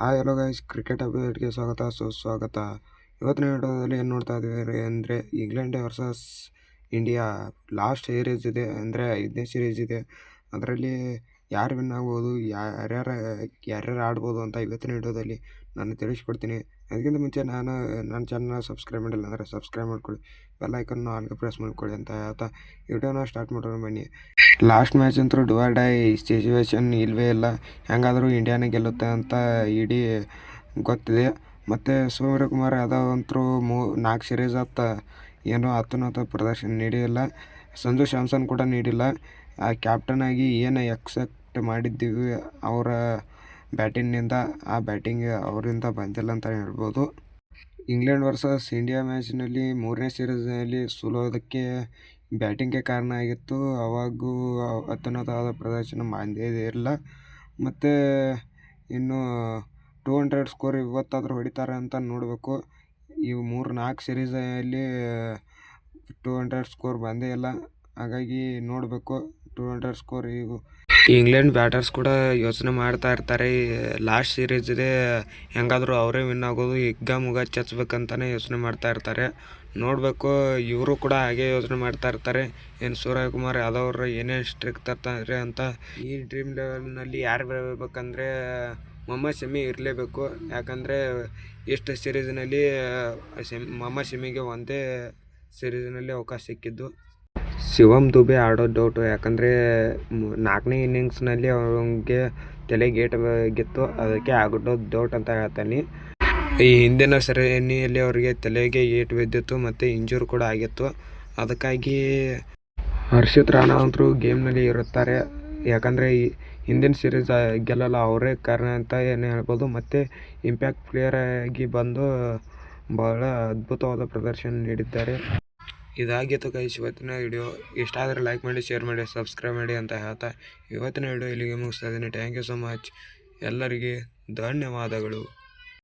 Hi hello guys cricket ಅಪ್ಡೇಟ್ಗೆ ಸ್ವಾಗತ. ಸುಸ್ವಾಗತ ಇವತ್ತಿನ ವಿಡಿಯೋದಲ್ಲಿ ಏನು ನೋಡ್ತಾ ಇದ್ದೀವಿ ಅಂದರೆ England versus India last series ಇದೆ ಅಂದರೆ ಐದನೇ ಸೀರೀಸ್ ಇದೆ. ಅದರಲ್ಲಿ ಯಾರು ವಿನ್ ಆಗ್ಬೋದು ಯಾರ್ಯಾರು ಯಾರ್ಯಾರು ಆಡ್ಬೋದು ಅಂತ ಇವತ್ತಿನ ವಿಡಿಯೋದಲ್ಲಿ ನಾನು ತಿಳಿಸ್ಕೊಡ್ತೀನಿ. ಅದಕ್ಕಿಂತ ಮುಂಚೆ ನಾನು, ನನ್ನ ಚಾನಲ್ನ ಸಬ್ಸ್ಕ್ರೈಬ್ ಮಾಡಿಲ್ಲ ಅಂದರೆ ಸಬ್ಸ್ಕ್ರೈಬ್ ಮಾಡ್ಕೊಳ್ಳಿ. ಬೆಲ್ ಐಕನ್ನು ಆಲ್ಗೆ ಪ್ರೆಸ್ ಮಾಡ್ಕೊಳ್ಳಿ ಅಂತ ಹೇಳ್ತಾ ವಿಡಿಯೋನ ಸ್ಟಾರ್ಟ್ ಮಾಡೋಣ ಬನ್ನಿ. ಲಾಸ್ಟ್ ಮ್ಯಾಚ್ ಅಂತೂ ಡಿವೈಡ್ ಆಗಿ ಸಿಚುವೇಶನ್ ಇಲ್ಲವೇ ಇಲ್ಲ. ಹೆಂಗಾದರೂ ಇಂಡಿಯಾನೇ ಗೆಲ್ಲುತ್ತೆ ಅಂತ ಇಡೀ ಗೊತ್ತಿದೆ. ಮತ್ತು ಸೂರ್ಯಕುಮಾರ್ ಯಾದವ್ ಅಂತೂ ಮೂ, ನಾಲ್ಕು ಸೀರೀಸ್ ಆತ. ಏನೋ ಹತ್ತನತ್ತ ಪ್ರದರ್ಶನ ನೀಡಿಲ್ಲ. ಸಂಜು ಸ್ಯಾಮ್ಸನ್ ಕೂಡ ನೀಡಿಲ್ಲ. ಆ ಕ್ಯಾಪ್ಟನ್ ಆಗಿ ಏನು ಎಕ್ಸೆಪ್ಟ್ ಮಾಡಿದ್ದೀವಿ ಅವರ ಬ್ಯಾಟಿಂಗ್ನಿಂದ ಆ ಬ್ಯಾಟಿಂಗ್ ಅವರಿಂದ ಬಂದಿಲ್ಲ ಅಂತ ಹೇಳ್ಬೋದು. ಇಂಗ್ಲೆಂಡ್ ವರ್ಸಸ್ ಇಂಡಿಯಾ ಮ್ಯಾಚ್ನಲ್ಲಿ ಮೂರನೇ ಸೀರೀಸ್ನಲ್ಲಿ ಸೋಲೋದಕ್ಕೆ ಬ್ಯಾಟಿಂಗೇ ಕಾರಣ ಆಗಿತ್ತು. ಅವಾಗೂ ಅತ್ಯುನ್ನತವಾದ ಪ್ರದರ್ಶನ ಮಾಡಿಯೇ ಇರಲಿಲ್ಲ. ಮತ್ತು ಇನ್ನು ಟೂ ಹಂಡ್ರೆಡ್ ಸ್ಕೋರ್ ಇವತ್ತಾದರೂ ಹೊಡಿತಾರೆ ಅಂತ ನೋಡಬೇಕು. ಇವು ಮೂರು ನಾಲ್ಕು ಸಿರೀಸಲ್ಲಿ ಟು ಹಂಡ್ರೆಡ್ ಸ್ಕೋರ್ ಬಂದೇ ಇಲ್ಲ. ಹಾಗಾಗಿ ನೋಡಬೇಕು. ಟೂ ಹಂಡ್ರೆಡ್ ಸ್ಕೋರ್ ಇವು ಇಂಗ್ಲೆಂಡ್ ಬ್ಯಾಟರ್ಸ್ ಕೂಡ ಯೋಚನೆ ಮಾಡ್ತಾ ಇರ್ತಾರೆ. ಲಾಸ್ಟ್ ಸೀರೀಸ್ ಇದೆ ಹೆಂಗಾದರೂ ಅವರೇ ವಿನ್ ಆಗೋದು ಹಿಗ್ಗ ಮುಗ ಚಚ್ಬೇಕಂತಾನೆ ಯೋಚನೆ ಮಾಡ್ತಾ ಇರ್ತಾರೆ. ನೋಡಬೇಕು, ಇವರು ಕೂಡ ಹಾಗೆ ಯೋಚನೆ ಮಾಡ್ತಾ ಇರ್ತಾರೆ. ಏನು ಸೂರ್ಯಕುಮಾರ್ ಯಾದವ್ ಅವರು ಏನೇನು ಸ್ಟ್ರಿಕ್ ತರ್ತಾರೆ ಅಂತ. ಈ ಡ್ರೀಮ್ ಲೆವೆಲ್ನಲ್ಲಿ ಯಾರು ಬರಬೇಕಂದ್ರೆ, ಮೊಹಮ್ಮದ್ ಶಮಿ ಇರಲೇಬೇಕು. ಯಾಕಂದರೆ, ಎಷ್ಟು ಸೀರೀಸ್ನಲ್ಲಿ ಶಮ್, ಮೊಹಮ್ಮದ್ ಶಮಿಗೆ ಒಂದೇ ಸೀರೀಸ್ನಲ್ಲಿ ಅವಕಾಶ ಸಿಕ್ಕಿದ್ದು. ಶಿವಮ್ ದುಬೆ ಆಡೋ ಡೌಟು ಯಾಕಂದರೆ ನಾಲ್ಕನೇ ಇನ್ನಿಂಗ್ಸ್ನಲ್ಲಿ ಅವನಿಗೆ ತಲೆ ಗೇಟ್ ಗಿತ್ತು, ಅದಕ್ಕೆ ಆಗೋ ಡೌಟ್ ಅಂತ ಹೇಳ್ತಾನೆ. ಈ ಹಿಂದಿನ ಸರಣಿಯಲ್ಲಿ ಅವರಿಗೆ ತಲೆಗೆ ಏಟು ಬಿದ್ದಿತ್ತು, ಮತ್ತು ಇಂಜೂರ್ ಕೂಡ ಆಗಿತ್ತು. ಅದಕ್ಕಾಗಿ ಹರ್ಷಿತ್ ರಾಣಾ ಅಂತರೂ ಗೇಮ್ನಲ್ಲಿ ಇರುತ್ತಾರೆ. ಯಾಕಂದರೆ ಈ ಹಿಂದಿನ ಸೀರೀಸ್ ಗೆಲ್ಲಲ್ಲ, ಅವರೇ ಕಾರಣ ಅಂತ ಏನು ಹೇಳ್ಬೋದು. ಮತ್ತು ಇಂಪ್ಯಾಕ್ಟ್ ಪ್ಲೇಯರಾಗಿ ಬಂದು ಭಾಳ ಅದ್ಭುತವಾದ ಪ್ರದರ್ಶನ ನೀಡಿದ್ದಾರೆ. ಇದಾಗಿತ್ತು ಕೈ ಇವತ್ತಿನ ವಿಡಿಯೋ ಇಷ್ಟ ಆದರೆ ಲೈಕ್ ಮಾಡಿ ಶೇರ್ ಮಾಡಿ ಸಬ್ಸ್ಕ್ರೈಬ್ ಮಾಡಿ ಅಂತ ಹೇಳ್ತಾ ಇವತ್ತಿನ ವಿಡಿಯೋ ಇಲ್ಲಿಗೆ ಮುಗಿಸ್ತಾ ಇದ್ದೀನಿ. ಥ್ಯಾಂಕ್ ಯು ಸೊ ಮಚ್ ಎಲ್ಲರಿಗೆ ಧನ್ಯವಾದಗಳು.